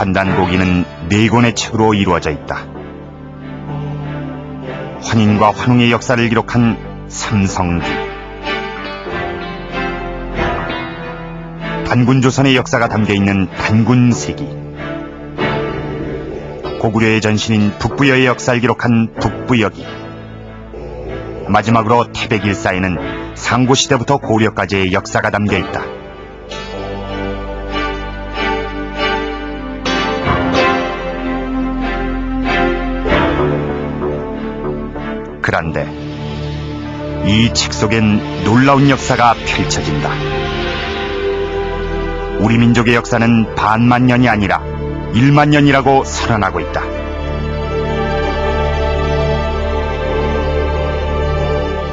환단고기는 네 권의 책으로 이루어져 있다. 환인과 환웅의 역사를 기록한 삼성기. 단군조선의 역사가 담겨 있는 단군세기. 고구려의 전신인 북부여의 역사를 기록한 북부여기. 마지막으로 태백일사에는 상고시대부터 고려까지의 역사가 담겨 있다. 그런데 이 책 속엔 놀라운 역사가 펼쳐진다. 우리 민족의 역사는 반만 년이 아니라 일만 년이라고 선언하고 있다.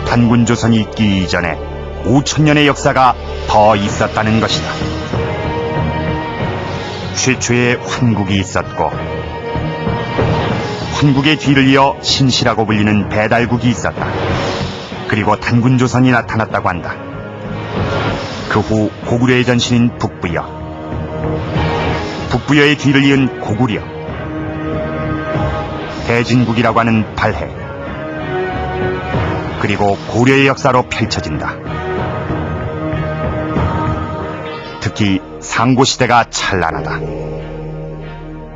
단군 조선이 있기 이전에 5천 년의 역사가 더 있었다는 것이다. 최초의 환국이 있었고 환국의 뒤를 이어 신시라고 불리는 배달국이 있었다. 그리고 단군조선이 나타났다고 한다. 그 후 고구려의 전신인 북부여. 북부여의 뒤를 이은 고구려. 대진국이라고 하는 발해. 그리고 고려의 역사로 펼쳐진다. 특히 상고시대가 찬란하다.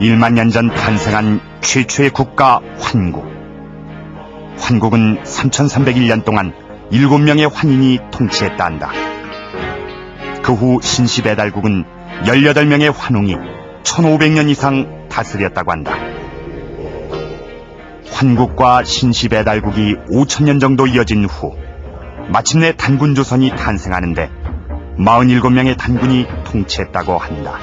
1만 년 전 탄생한 최초의 국가 환국. 환국은 3301년 동안 7명의 환인이 통치했다 한다. 그 후 신시배달국은 18명의 환웅이 1500년 이상 다스렸다고 한다. 환국과 신시배달국이 5000년 정도 이어진 후 마침내 단군 조선이 탄생하는데 47명의 단군이 통치했다고 한다.